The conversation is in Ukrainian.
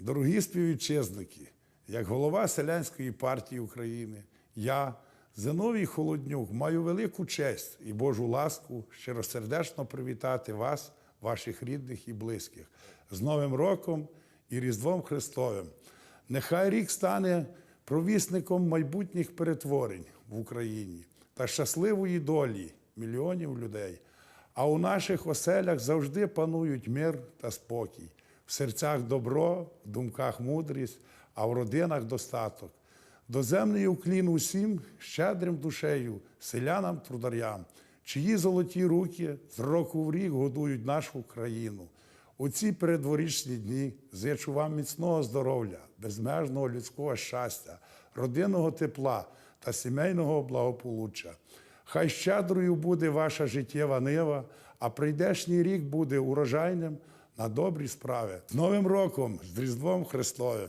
Дорогі співвітчизники, як голова Селянської партії України, я, Зиновій Холоднюк, маю велику честь і Божу ласку щиросердечно привітати вас, ваших рідних і близьких, з Новим роком і Різдвом Христовим. Нехай рік стане провісником майбутніх перетворень в Україні та щасливої долі мільйонів людей. А у наших оселях завжди панують мир та спокій. В серцях добро, в думках мудрість, а в родинах достаток. Доземний уклін усім щедрим душею, селянам трударям, чиї золоті руки з року в рік годують нашу країну. У ці передворічні дні зичу вам міцного здоров'я, безмежного людського щастя, родинного тепла та сімейного благополуччя. Хай щедрою буде ваша життєва нива, а прийдешній рік буде урожайним на добрі справи. З Новим роком, з Різдвом Христовим!